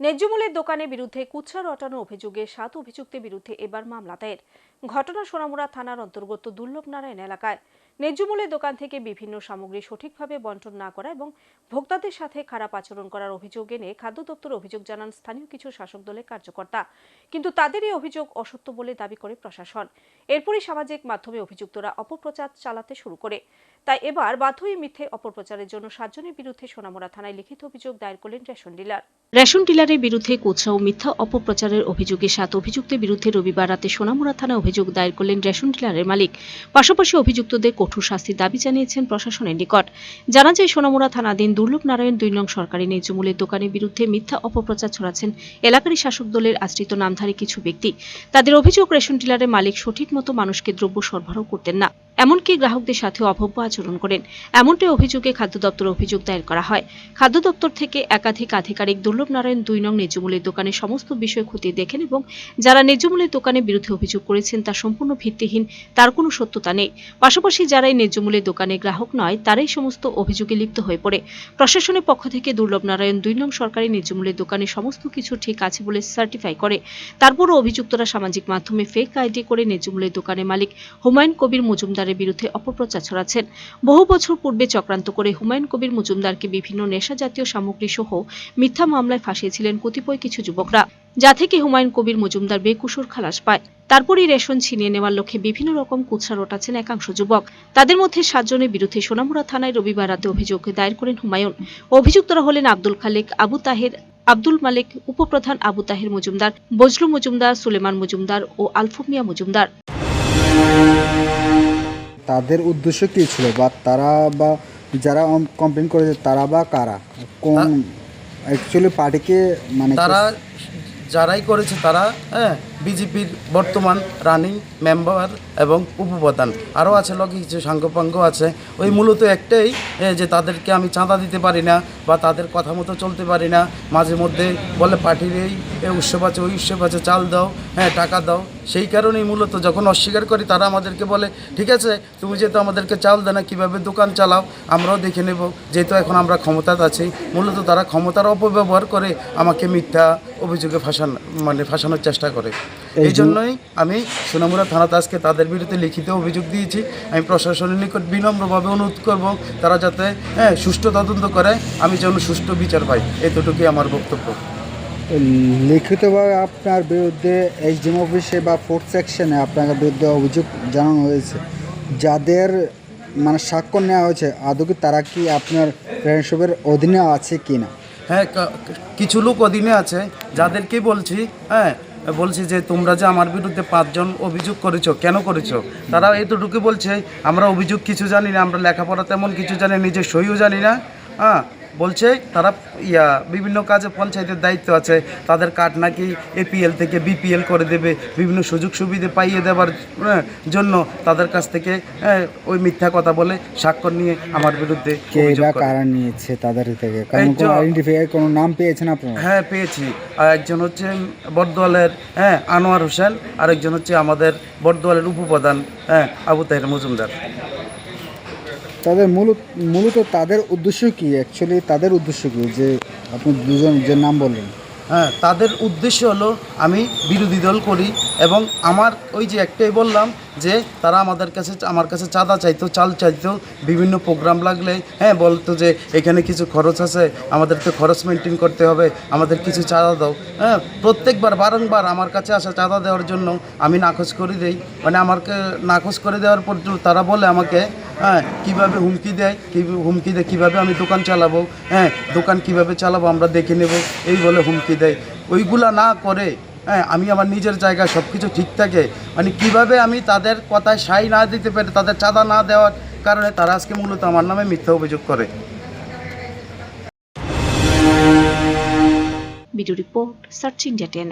ন্যায্যমূল্যের দোকানের বিরুদ্ধে কুচ্ছা রটানো অভিযোগে সাত অভিযুক্তের বিরুদ্ধে এবার মামলা দায়ের। ঘটনা সোনামুড়া থানার অন্তর্গত দুর্লভ নারায়ণ এলাকায়। ন্যায্যমূল্যের দোকান থেকে বিভিন্ন সামগ্রী সঠিকভাবে বন্টন না করা এবং ভোক্তাদের সাথে খারাপ আচরণ করার অভিযোগ এনে খাদ্য দপ্তর অভিযোগ জানান স্থানীয় কিছু শাসক দলের কার্যকর্তা। কিন্তু তাদের এই অভিযোগ অসত্য বলে দাবি করে প্রশাসন। এরপরই সামাজিক মাধ্যমে অভিযুক্তরা অপপ্রচার চালাতে শুরু করে। তাই এবার বাধ্য হয়ে মিথ্যে অপপ্রচারের জন্য সাতজনের বিরুদ্ধে সোনামুড়া থানায় লিখিত অভিযোগ দায়ের করলেন রেশন ডিলার। রেশন ডিলারের বিরুদ্ধে কুৎসা ও মিথ্যা অপপ্রচারের অভিযোগে সাত অভিযুক্তের বিরুদ্ধে রবিবার রাতে সোনামুড়া থানায় অভিযোগ দায়ের করলেন রেশন ডিলারের মালিক। পাশাপাশি অভিযুক্তদের কঠোর শাস্তির দাবি জানিয়েছেন প্রশাসনের নিকট। জানা যায়, সোনামুড়া থানাধীন দুর্লভ নারায়ণ দুই নং সরকারি ন্যায্যমূল্যের দোকানের বিরুদ্ধে মিথ্যা অপপ্রচার ছড়াচ্ছেন এলাকারই শাসক দলের আশ্রিত নামধারী কিছু ব্যক্তি। তাদের অভিযোগ, রেশন ডিলারের মালিক সঠিক মতো মানুষকে দ্রব্য সরবরাহ করতেন না। এমনকি গ্রাহকদের সাথে অভব্য আচরণ করেন। এমনটাই অভিযোগে খাদ্য দপ্তর অভিযোগ দায়ের করা হয়। খাদ্য দপ্তর থেকে একাধিক আধিকারিক দুর্লভ নারায়ণ দুই নং ন্যায্যমূল্যের দোকানের সমস্ত বিষয় খতিয়ে দেখেন এবং যারা ন্যায্যমূল্যের দোকানের বিরুদ্ধে অভিযোগ করেছেন তা সম্পূর্ণ ভিত্তিহীন, তার কোনো সত্যতা নেই। পাশাপাশি যারাই ন্যায্যমূল্যের দোকানে গ্রাহক নয়, তারাই সমস্ত অভিযোগে লিপ্ত হয়ে পড়ে। প্রশাসনের পক্ষ থেকে দুর্লভ নারায়ণ দুই নং সরকারি ন্যায্যমূল্যের দোকানে সমস্ত কিছু ঠিক আছে বলে সার্টিফাই করে। তারপরও অভিযুক্তরা সামাজিক মাধ্যমে ফেক আইডি করে ন্যায্যমূল্যের দোকানের মালিক হুমায়ুন কবির মজুমদারের বিরুদ্ধে অপপ্রচার ছড়াচ্ছেন। বহু বছর পূর্বে চক্রান্ত করে হুমায়ুন কবির মজুমদারকে বিভিন্ন নেশা জাতীয় সামগ্রী সহ মিথ্যা মামলায় ফাঁসিয়েছিলেন কতিপয় কিছু যুবকরা, যা থেকে হুমায়ুন কবির মজুমদার বেকুসুর খালাস পায়। তারপরই রেশন ছিনিয়ে নেওয়ার লক্ষ্যে বিভিন্ন রকম কুৎসা রটাচ্ছেন একাংশ যুবক। তাদের মধ্যে সাতজনের বিরুদ্ধে সোনামুড়া থানায় রবিবার রাতে অভিযোগ দায়ের করেন হুমায়ুন। অভিযুক্তরা হলেন আব্দুল খালেক, আবু তাহের, আব্দুল মালিক, উপপ্রধান আবু তাহের মজুমদার, বজলু মজুমদার, সুলেমান মজুমদার ও আলফুমিয়া মজুমদার। তাদের উদ্দেশ্য কী ছিল? বা তারা বা যারা কমপ্লেন করেছে তারা বা কারা? কোন অ্যাকচুয়ালি পার্টিকে মানে তারা যারাই করেছে তারা হ্যাঁ বিজেপির বর্তমান রানিং মেম্বার এবং উপপ্রধান। আরও আছে লগে কিছু সাঙ্গপাঙ্গ আছে। ওই মূলত একটাই যে তাদেরকে আমি চাঁদা দিতে পারি না বা তাদের কথা মতো চলতে পারি না। মাঝে মধ্যে বলে পার্টির এই উৎসব আছে ওই উৎসব আছে চাল দাও হ্যাঁ টাকা দাও। সেই কারণেই মূলত যখন অস্বীকার করি তারা আমাদেরকে বলে ঠিক আছে তুমি যেহেতু আমাদেরকে চাল দেয় না কীভাবে দোকান চালাও? আমরাও দেখে নেব। যেহেতু এখন আমরা ক্ষমতাতে আছি মূলত তারা ক্ষমতার অপব্যবহার করে আমাকে মিথ্যা অভিযোগে ফাঁসান মানে ফাঁসানোর চেষ্টা করে। এই জন্যই আমি সোনামুড়া থানাতে আজকে তাদের বিরুদ্ধে লিখিত অভিযোগ দিয়েছি। আমি প্রশাসনের নিকট বিনম্রভাবে অনুরোধ করব তারা যাতে হ্যাঁ সুষ্ঠু তদন্ত করে আমি যেন সুষ্ঠু বিচার পাই। এতটুকুই আমার বক্তব্য। লিখিতভাবে আপনার বিরুদ্ধে এইচডিএম অফিসে বা ফোর্থ সেকশনে আপনার বিরুদ্ধে অভিযোগ জানানো হয়েছে। যাদের মানে স্বাক্ষর নেওয়া হয়েছে, আদৌ কি তারা কি আপনার ফ্রেন্ডশিপের অধীনে আছে কি না? হ্যাঁ কিছু লোক অধীনে আছে, যাদেরকে বলছি হ্যাঁ বলছি যে তোমরা যে আমার বিরুদ্ধে পাঁচজন অভিযোগ করেছ, কেন করেছ? তারা এতটুকু বলছে, আমরা অভিযোগ কিছু জানি না, আমরা লেখাপড়া তেমন কিছু জানি নিজের সইও জানি না হ্যাঁ বলছে তারা ইয়া বিভিন্ন কাজে পঞ্চায়েতের দায়িত্ব আছে তাদের কার্ড নাকি এপিএল থেকে বিপিএল করে দেবে বিভিন্ন সুযোগ সুবিধা পাইয়ে দেওয়ার হ্যাঁ, জন্য তাদের কাছ থেকে হ্যাঁ, ওই মিথ্যা কথা বলে স্বাক্ষর নিয়ে আমার বিরুদ্ধে করে। নিয়েছে তাদের থেকে? কোনো নাম পেয়েছেন আপনারা? হ্যাঁ পেয়েছি। আর একজন হচ্ছে বর্দোয়ালের হ্যাঁ আনোয়ার হোসেন আরেকজন হচ্ছে আমাদের বর্দোয়ালের উপপ্রধান হ্যাঁ আবু তাহের মজুমদার। তাদের মূলত মূলত তাদের উদ্দেশ্য কি? অ্যাকচুয়ালি তাদের উদ্দেশ্য কি? যে আপনি দুজন যে নাম বললেন। হ্যাঁ তাদের উদ্দেশ্য হলো আমি বিরোধী দল করি এবং আমার ওই যে একটাই বললাম যে তারা আমাদের কাছে, আমার কাছে চাঁদা চাইতো, চাল চাইতো, বিভিন্ন প্রোগ্রাম লাগলে হ্যাঁ বলতো যে এখানে কিছু খরচ আছে, আমাদেরকে খরচ মেনটেন করতে হবে, আমাদের কিছু চাঁদা দাও। হ্যাঁ প্রত্যেকবার, বারংবার আমার কাছে আসা চাঁদা দেওয়ার জন্য আমি নাকচ করে দিই। মানে আমাকে নাকচ করে দেওয়ার পর তারা বলে আমাকে হ্যাঁ কীভাবে হুমকি দেয় হুমকি দেয়, কীভাবে আমি দোকান চালাবো? হ্যাঁ দোকান কীভাবে চালাবো আমরা দেখে নেব। এই বলে হুমকি দেয়। ওইগুলা না করে হ্যাঁ আমি আমার নিজের জায়গায় সব কিছু ঠিক থাকে। মানে কীভাবে আমি তাদের কথায় সাই না দিতে পারি, তাদের চাঁদা না দেওয়ার কারণে তারা আজকে মূলত আমার নামে মিথ্যা অভিযোগ করে। Video report search India ten